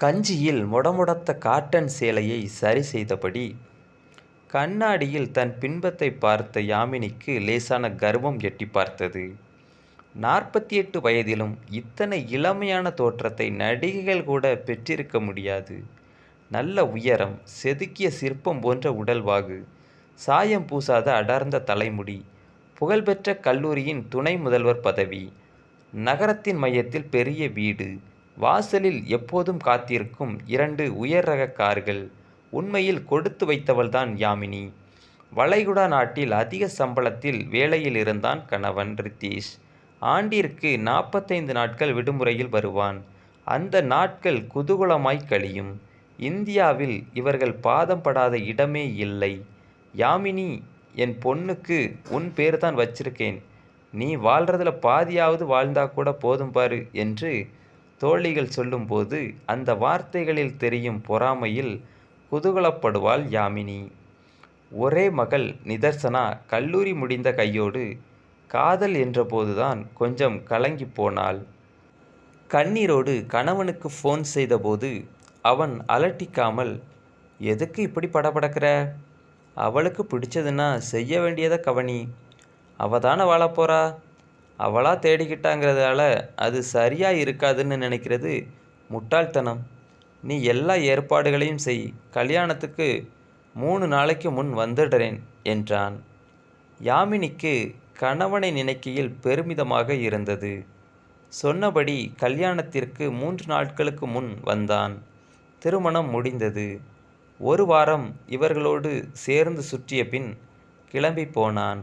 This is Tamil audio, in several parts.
கஞ்சியில் முடமுடத்த காட்டன் சேலையை சரி செய்தபடி கண்ணாடியில் தன் பின்பத்தை பார்த்த யாமினிக்கு லேசான கர்வம் எட்டி பார்த்தது. நாற்பத்தி எட்டு வயதிலும் இத்தனை இளமையான தோற்றத்தை நடிகைகள் கூட பெற்றிருக்க முடியாது. நல்ல உயரம் செதுக்கிய சிற்பம் போன்ற உடல்வாகு சாயம் பூசாத அடர்ந்த தலைமுடி புகழ்பெற்ற கல்லூரியின் துணை முதல்வர் பதவி நகரத்தின் மையத்தில் பெரிய வீடு வாசலில் எப்போதும் காத்திருக்கும் இரண்டு உயர் ரக கார்கள் உண்மையில் கொடுத்து வைத்தவள்தான் யாமினி. வளைகுடா நாட்டில் அதிக சம்பளத்தில் வேலையில் இருந்தான் கணவன் ரித்தீஷ். ஆண்டிற்கு நாற்பத்தைந்து நாட்கள் விடுமுறையில் வருவான். அந்த நாட்கள் குதூகலமாய் கழியும். இந்தியாவில் இவர்கள் பாதம் படாத இடமே இல்லை. யாமினி என் பொண்ணுக்கு உன் பேர் தான் வச்சிருக்கேன். நீ வாழ்கிறதுல பாதியாவது வாழ்ந்தா கூட போதும் பாரு என்று தோழிகள் சொல்லும்போது அந்த வார்த்தைகளில் தெரியும் பொறாமையில் குதூகலப்படுவாள் யாமினி. ஒரே மகள் நிதர்சனா கல்லூரி முடிந்த கையோடு காதல் என்றபோதுதான் கொஞ்சம் கலங்கி போனாள். கண்ணீரோடு கணவனுக்கு ஃபோன் செய்தபோது அவன் அலட்டிக்காமல் எதுக்கு இப்படி படபடக்கிற? அவளுக்கு பிடிச்சதுன்னா செய்ய வேண்டியதை கவனி. அவதான வாழப்போறா? அவளாக தேடிக்கிட்டாங்கிறதால அது சரியாக இருக்காதுன்னு நினைக்கிறது முட்டாள்தனம். நீ எல்லா ஏற்பாடுகளையும் செய். கல்யாணத்துக்கு மூணு நாளைக்கு முன் வந்துடுறேன் என்றான். யாமினிக்கு கணவனை நினைக்கையில் பெருமிதமாக இருந்தது. சொன்னபடி கல்யாணத்திற்கு மூன்று நாட்களுக்கு முன் வந்தான். திருமணம் முடிந்தது. ஒரு வாரம் இவர்களோடு சேர்ந்து சுற்றிய பின் கிளம்பி போனான்.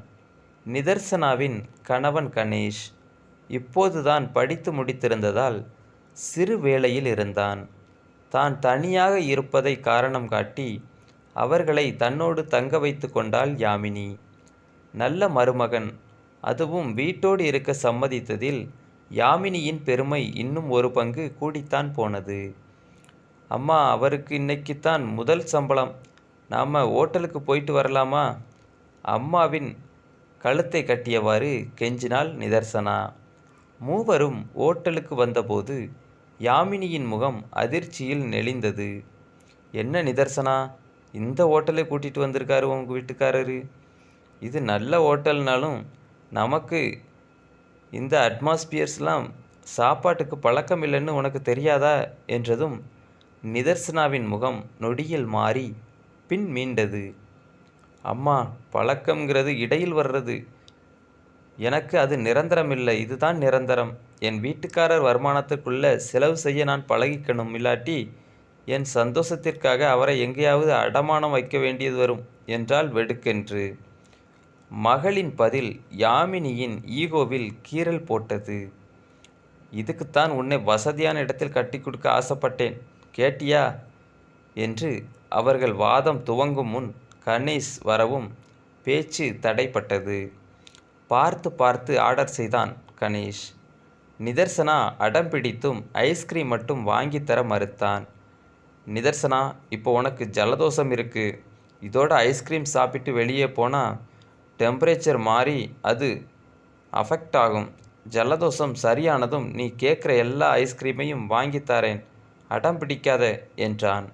நிதர்சனாவின் கணவன் கணேஷ் இப்போதுதான் படித்து முடித்திருந்ததால் சிறு வேளையில் இருந்தான். தான் தனியாக இருப்பதை காரணம் காட்டி அவர்களை தன்னோடு தங்க வைத்து கொண்டாள் யாமினி. நல்ல மருமகன் அதுவும் வீட்டோடு இருக்க சம்மதித்ததில் யாமினியின் பெருமை இன்னும் ஒரு பங்கு கூடித்தான் போனது. அம்மா அவருக்கு இன்னைக்குத்தான் முதல் சம்பளம். நாம் ஓட்டலுக்கு போயிட்டு வரலாமா? அம்மாவின் கழுத்தை கட்டியவாறு கெஞ்சினாள் நிதர்சனா. மூவரும் ஓட்டலுக்கு வந்தபோது யாமினியின் முகம் அதிர்ச்சியில் நெளிந்தது. என்ன நிதர்சனா இந்த ஓட்டலை கூட்டிகிட்டு வந்திருக்காரு உங்கள் வீட்டுக்காரரு? இது நல்ல ஹோட்டல்னாலும் நமக்கு இந்த அட்மாஸ்பியர்ஸ்லாம் சாப்பாட்டுக்கு பழக்கம் இல்லைன்னு உனக்கு தெரியாதா? என்றதும் நிதர்சனாவின் முகம் நொடியில் மாறி பின் மீண்டது. அம்மா பழக்கம்ங்கிறது இடையில் வர்றது. எனக்கு அது நிரந்தரம் இல்லை இதுதான் நிரந்தரம். என் வீட்டுக்காரர் வருமானத்துக்குள்ள செலவு செய்ய நான் பழகிக்கணும் இல்லாட்டி என் சந்தோஷத்திற்காக அவரை எங்கேயாவது அடமானம் வைக்க வேண்டியது வரும் என்றால் வெடுக்கென்று. மகளின் பதில் யாமினியின் ஈகோவில் கீறல் போட்டது. இதுக்குத்தான் உன்னை வசதியான இடத்தில் கட்டி கொடுக்க ஆசைப்பட்டேன் கேட்டியா? என்று அவர்கள் வாதம் துவங்கும் முன் கணேஷ் வரவும் பேச்சு தடைப்பட்டது. பார்த்து பார்த்து ஆர்டர் செய்தான் கணேஷ். நிதர்சனா அடம் பிடித்தும் ஐஸ்கிரீம் மட்டும் வாங்கி தர மறுத்தான். நிதர்சனா இப்போ உனக்கு ஜலதோஷம் இருக்குது இதோட ஐஸ்கிரீம் சாப்பிட்டு வெளியே போனால் டெம்பரேச்சர் மாறி அது அஃபெக்ட் ஆகும். ஜலதோஷம் சரியானதும் நீ கேட்குற எல்லா ஐஸ்கிரீமையும் வாங்கி தரேன். அடம் பிடிக்காத என்றான்.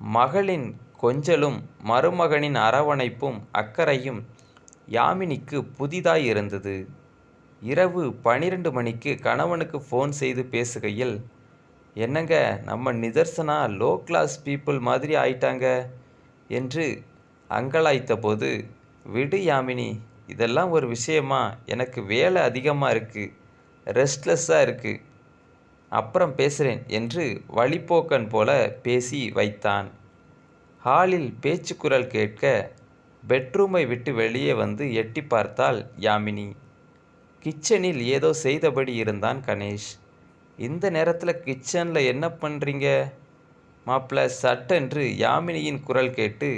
மகளின் கொஞ்சலும் மருமகனின் அரவணைப்பும் அக்கறையும் யாமினிக்கு புதிதாய் இருந்தது இரவு பனிரெண்டு மணிக்கு கணவனுக்கு ஃபோன் செய்து பேசுகையில் என்னங்க நம்ம நிதர்சனா லோ கிளாஸ் பீப்புள் மாதிரி ஆயிட்டாங்க என்று அங்கலாய்த்த போது விடு யாமினி இதெல்லாம் ஒரு விஷயமா? எனக்கு வேலை அதிகமாக இருக்குது ரெஸ்ட்லெஸ்ஸாக இருக்குது அப்புறம் பேசுகிறேன் என்று வழிப்போக்கன் போல பேசி வைத்தான். ஹாலில் பேச்சு குரல் கேட்க பெட்ரூமை விட்டு வெளியே வந்து எட்டி பார்த்தாள் யாமினி. கிச்சனில் ஏதோ செய்தபடி இருந்தான் கணேஷ். இந்த நேரத்தில் கிச்சனில் என்ன பண்ணுறீங்க மாப்பிள்ள சட்டென்று யாமினியின் குரல் கேட்டு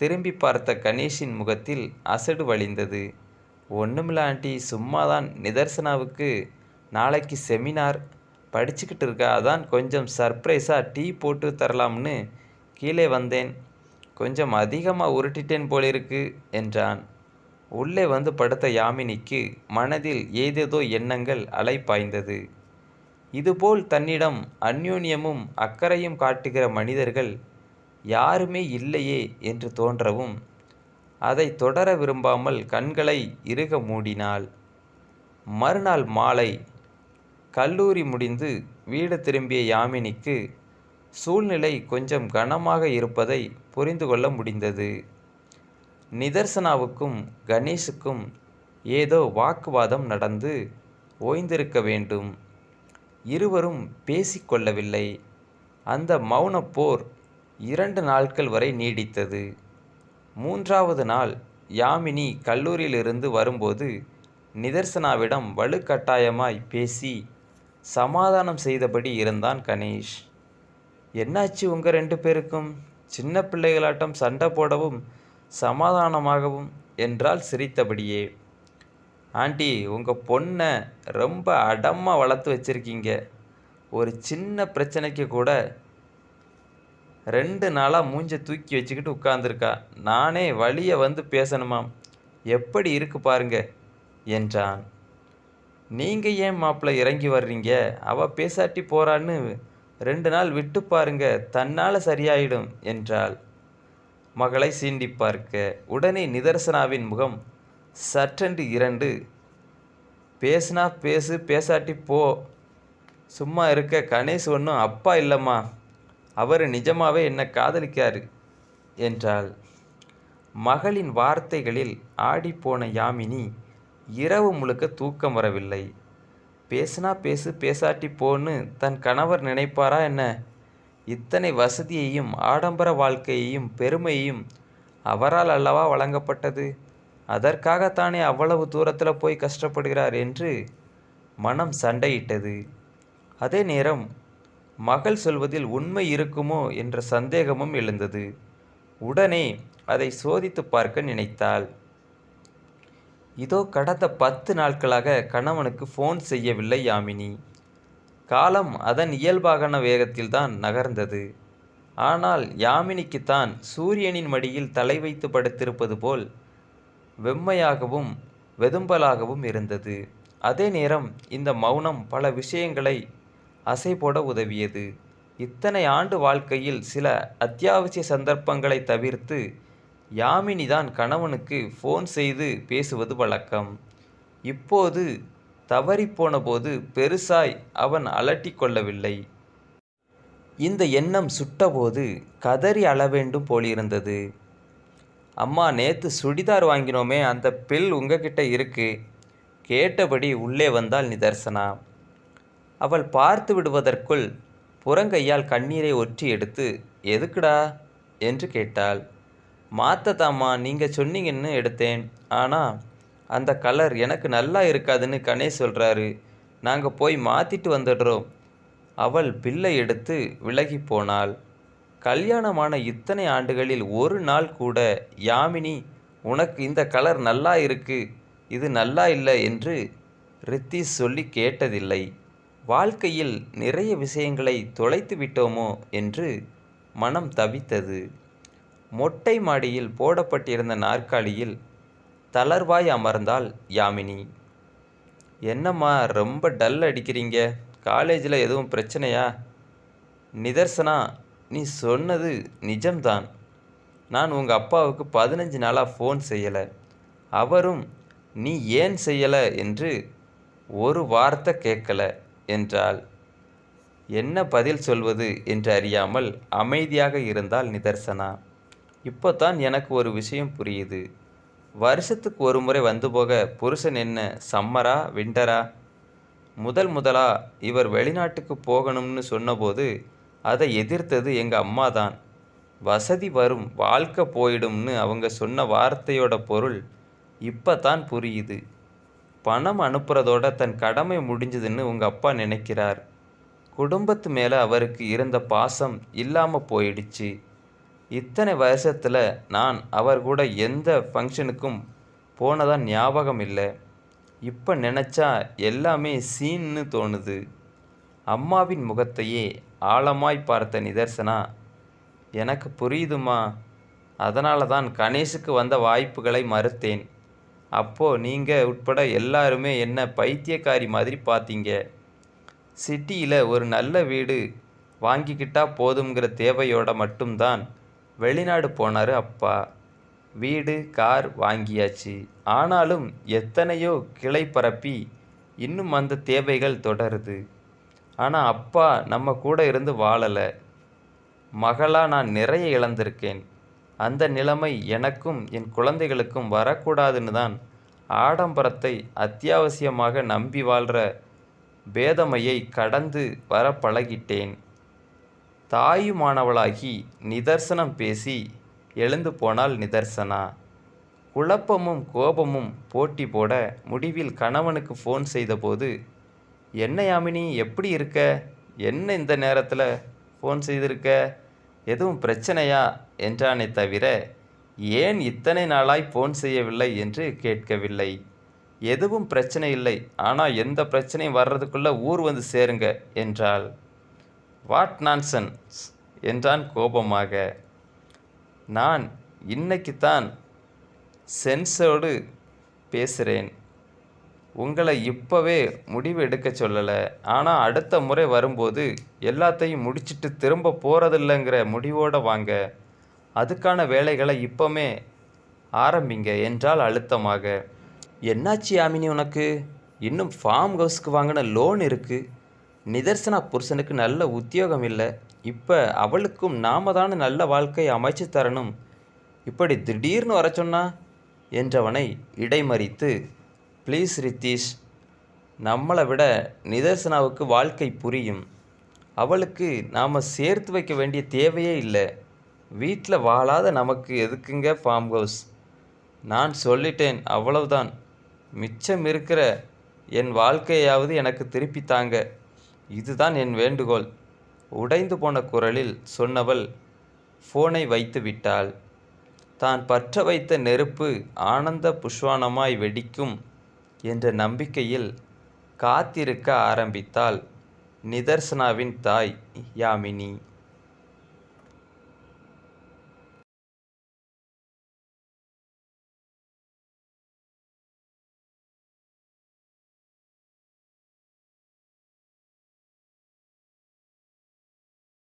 திரும்பி பார்த்த கணேஷின் முகத்தில் அசடு வழிந்தது. ஒன்றுமில்ல ஆண்டி சும்மா தான் நிதர்சனாவுக்கு நாளைக்கு செமினார். படிச்சுக்கிட்டு இருக்கா அதான் கொஞ்சம் சர்ப்ரைஸாக டீ போட்டு தரலாம்னு கீழே வந்தேன். கொஞ்சம் அதிகமாக உருட்டிட்டேன் போலிருக்கு என்றான். உள்ளே வந்து படுத்த யாமினிக்கு மனதில் ஏதேதோ எண்ணங்கள் அலைப்பாய்ந்தது. இதுபோல் தன்னிடம் அந்யோன்யமும் அக்கறையும் காட்டுகிற மனிதர்கள் யாருமே இல்லையே என்று தோன்றவும் அதை தொடர விரும்பாமல் கண்களை இறுக மூடினாள். மறுநாள் மாலை கல்லூரி முடிந்து வீடு திரும்பிய யாமினிக்கு சூழ்நிலை கொஞ்சம் கனமாக இருப்பதை புரிந்து கொள்ள முடிந்தது. நிதர்சனாவுக்கும் கணேஷுக்கும் ஏதோ வாக்குவாதம் நடந்து ஓய்ந்திருக்க வேண்டும். இருவரும் பேசிக்கொள்ளவில்லை அந்த மௌனப்போர் இரண்டு நாட்கள் வரை நீடித்தது. மூன்றாவது நாள் யாமினி கல்லூரியிலிருந்து வரும்போது நிதர்சனாவிடம் வலுக்கட்டாயமாய் பேசி சமாதானம் செய்தபடி இருந்தான் கணேஷ். என்னாச்சு உங்கள் ரெண்டு பேருக்கும்? சின்ன பிள்ளைகளாட்டம் சண்டை போடவும் சமாதானமாகவும் என்றால் சிரித்தபடியே. ஆண்டி உங்கள் பொண்ணை ரொம்ப அடமாக வளர்த்து வச்சுருக்கீங்க. ஒரு சின்ன பிரச்சனைக்கு கூட ரெண்டு நாளாக மூஞ்ச தூக்கி வச்சுக்கிட்டு உட்காந்துருக்கா நானே வழியை வந்து பேசணுமாம். எப்படி இருக்கு பாருங்க என்றான். நீங்கள் ஏன் மாப்பிள்ளை இறங்கி வர்றீங்க? அவள் பேசாட்டி போகிறான்னு ரெண்டு நாள் விட்டு பாருங்க தன்னால் சரியாயிடும் என்றாள். மகளை சீண்டி பார்க்க உடனே நிதர்சனாவின் முகம் சற்றென்று இரண்டு. பேசுனா பேசு பேசாட்டி போ. சும்மா இருக்க கணேஷ் ஒன்றும் அப்பா இல்லைம்மா. அவர் நிஜமாவே என்னை காதலிக்காரு என்றாள். மகளின் வார்த்தைகளில் ஆடிப்போன யாமினி இரவு முழுக்க தூக்கம் வரவில்லை. பேசுனா பேசு பேசாட்டி போன்னு தன் கணவர் நினைப்பாரா என்ன? இத்தனை வசதியையும் ஆடம்பர வாழ்க்கையையும் பெருமையையும் அவரால் அல்லவா வழங்கப்பட்டது? அதற்காகத்தானே அவ்வளவு தூரத்தில் போய் கஷ்டப்படுகிறார் என்று மனம் சண்டையிட்டது. அதே நேரம் மகள் சொல்வதில் உண்மை இருக்குமோ என்ற சந்தேகமும் எழுந்தது. உடனே அதை சோதித்து பார்க்க நினைத்தாள். இதோ கடந்த பத்து நாட்களாக கணவனுக்கு ஃபோன் செய்யவில்லை யாமினி. காலம் அதன் இயல்பாகன வேகத்தில்தான் நகர்ந்தது. ஆனால் யாமினிக்குத்தான் சூரியனின் மடியில் தலை வைத்து படுத்திருப்பது போல் வெம்மையாகவும் வெதும்பலாகவும் இருந்தது. அதே நேரம் இந்த மௌனம் பல விஷயங்களை அசை போட உதவியது. இத்தனை ஆண்டு வாழ்க்கையில் சில அத்தியாவசிய சந்தர்ப்பங்களை தவிர்த்து யாமினிதான் கணவனுக்கு ஃபோன் செய்து பேசுவது வழக்கம். இப்போது தவறிப்போன போது பெருசாய் அவன் அலட்டி கொள்ளவில்லை. இந்த எண்ணம் சுட்டபோது கதறி அளவேண்டும் போலிருந்தது. அம்மா நேத்து சுடிதார் வாங்கினோமே அந்த பில் உங்ககிட்ட இருக்கு. கேட்டபடி உள்ளே வந்தாள் நிதர்சனா. அவள் பார்த்து விடுவதற்குள் புறங்கையால் கண்ணீரை ஒற்றி எடுத்து எதுக்குடா? என்று கேட்டாள். மாற்றத்தாம்மா நீங்கள் சொன்னீங்கன்னு எடுத்தேன். ஆனால் அந்த கலர் எனக்கு நல்லா இருக்காதுன்னு கணேஷ் சொல்கிறாரு நாங்கள் போய் மாற்றிட்டு வந்துடுறோம். அவள் பில்லை எடுத்து விலகி போனாள். கல்யாணமான இத்தனை ஆண்டுகளில் ஒரு நாள் கூட யாமினி உனக்கு இந்த கலர் நல்லா இருக்கு. இது நல்லா இல்லை என்று ரித்தீஷ் சொல்லி கேட்டதில்லை. வாழ்க்கையில் நிறைய விஷயங்களை தொலைத்து விட்டோமோ என்று மனம் தவித்தது. மொட்டை மாடியில் போடப்பட்டிருந்த நாற்காலியில் தளர்வாய் அமர்ந்தாள் யாமினி. என்னம்மா ரொம்ப டல் அடிக்கிறீங்க? காலேஜில் எதுவும் பிரச்சனையா? நிதர்சனா நீ சொன்னது நிஜம்தான். நான் உங்கள் அப்பாவுக்கு பதினஞ்சு நாளாக ஃபோன் செய்யலை. அவரும் நீ ஏன் செய்யலை என்று ஒரு வார்த்தை கேட்கல என்றாள். என்ன பதில் சொல்வது? என்று அறியாமல் அமைதியாக இருந்தால் நிதர்சனா. இப்போ தான் எனக்கு ஒரு விஷயம் புரியுது. வருஷத்துக்கு ஒரு முறை வந்து போக புருஷன் என்ன சம்மரா விண்டரா முதல் முதலா இவர் வெளிநாட்டுக்கு போகணும்னு சொன்னபோது அதை எதிர்த்தது எங்கள் அம்மா தான் வசதி வரும் வாழ்க்கை போயிடும்னு அவங்க சொன்ன வார்த்தையோட பொருள் இப்போ தான் புரியுது. பணம் அனுப்புறதோட தன் கடமை முடிஞ்சதுன்னு உங்கள் அப்பா நினைக்கிறார். குடும்பத்து மேலே அவருக்கு இருந்த பாசம் இல்லாமல் போயிடுச்சு. இத்தனை வருஷத்தில் நான் அவர் கூட எந்த ஃபங்க்ஷனுக்கும் போனதாக ஞாபகம் இல்லை. இப்போ நினச்சா எல்லாமே சீன்னு தோணுது. அம்மாவின் முகத்தையே ஆழமாய் பார்த்த நிதர்சனா எனக்கு புரியுதுமா அதனால தான் கணேஷுக்கு வந்த வாய்ப்புகளை மறுத்தேன். அப்போ நீங்கள் உட்பட எல்லாருமே என்ன பைத்தியக்காரி மாதிரி பார்த்தீங்க சிட்டியில் ஒரு நல்ல வீடு வாங்கிக்கிட்டா போதுங்கிற தேவையோட மட்டும்தான் வெளிநாடு போனார் அப்பா. வீடு கார் வாங்கியாச்சு. ஆனாலும் எத்தனையோ கிளை பரப்பி இன்னும் அந்த தேவைகள் தொடருது. ஆனால் அப்பா நம்ம கூட இருந்து வாழலை. மகளாக நான் நிறைய இழந்திருக்கேன். அந்த நிலைமை எனக்கும் என் குழந்தைகளுக்கும் வரக்கூடாதுன்னு தான் ஆடம்பரத்தை அத்தியாவசியமாக நம்பி வாழ்கிற பேதமையை கடந்து வர பழகிட்டேன். தாயுமானவளாகி நிதர்சனம் பேசி எழுந்து போனாள் நிதர்சனா. குழப்பமும் கோபமும் போட்டி போட முடிவில் கணவனுக்கு ஃபோன் செய்தபோது என்ன யாமினி எப்படி இருக்க? என்ன இந்த நேரத்தில் ஃபோன் செய்திருக்க? எதுவும் பிரச்சனையா? என்றானே தவிர ஏன் இத்தனை நாளாய் ஃபோன் செய்யவில்லை? என்று கேட்கவில்லை. எதுவும் பிரச்சனை இல்லை. ஆனால் எந்த பிரச்சனையும் வர்றதுக்குள்ளே ஊர் வந்து சேருங்க என்றாள். வாட் நான்சன்ஸ் என்றான் கோபமாக. நான் இன்னைக்குத்தான் சென்ஸோடு பேசுகிறேன் உங்களை இப்போவே முடிவு எடுக்க சொல்லலை. ஆனால் அடுத்த முறை வரும்போது எல்லாத்தையும் முடிச்சிட்டு திரும்ப போகிறதில்லைங்கிற முடிவோடு வாங்க. அதுக்கான வேலைகளை இப்போமே ஆரம்பிங்க என்றால் அழுத்தமாக. என்னாச்சு யாமினி உனக்கு? இன்னும் ஃபார்ம் ஹவுஸ்க்கு வாங்கின லோன் இருக்குது நிதர்சனா புருஷனுக்கு நல்ல உத்தியோகம் இல்லை இப்போ அவளுக்கும் நாம தானே நல்ல வாழ்க்கையை அமைச்சு தரணும். இப்படி திடீர்னு வர சொன்னா? என்றவனை இடைமறித்து ப்ளீஸ் ரித்தீஷ் நம்மளை விட நிதர்சனாவுக்கு வாழ்க்கை புரியும். அவளுக்கு நாம் சேர்த்து வைக்க வேண்டிய தேவையே இல்லை. வீட்டில் வாழாத நமக்கு எதுக்குங்க ஃபார்ம் ஹவுஸ் நான் சொல்லிட்டேன் அவ்வளவுதான். மிச்சம் இருக்கிற என் வாழ்க்கையாவது எனக்கு திருப்பி தாங்க. இதுதான் என் வேண்டுகோள். உடைந்து போன குரலில் சொன்னவள் ஃபோனை வைத்து விட்டாள். தான் பற்ற வைத்த நெருப்பு ஆனந்த புஷ்வானமாய் வெடிக்கும் என்ற நம்பிக்கையில் காத்திருக்க ஆரம்பித்தாள் நிதர்சனாவின் தாய் யாமினி.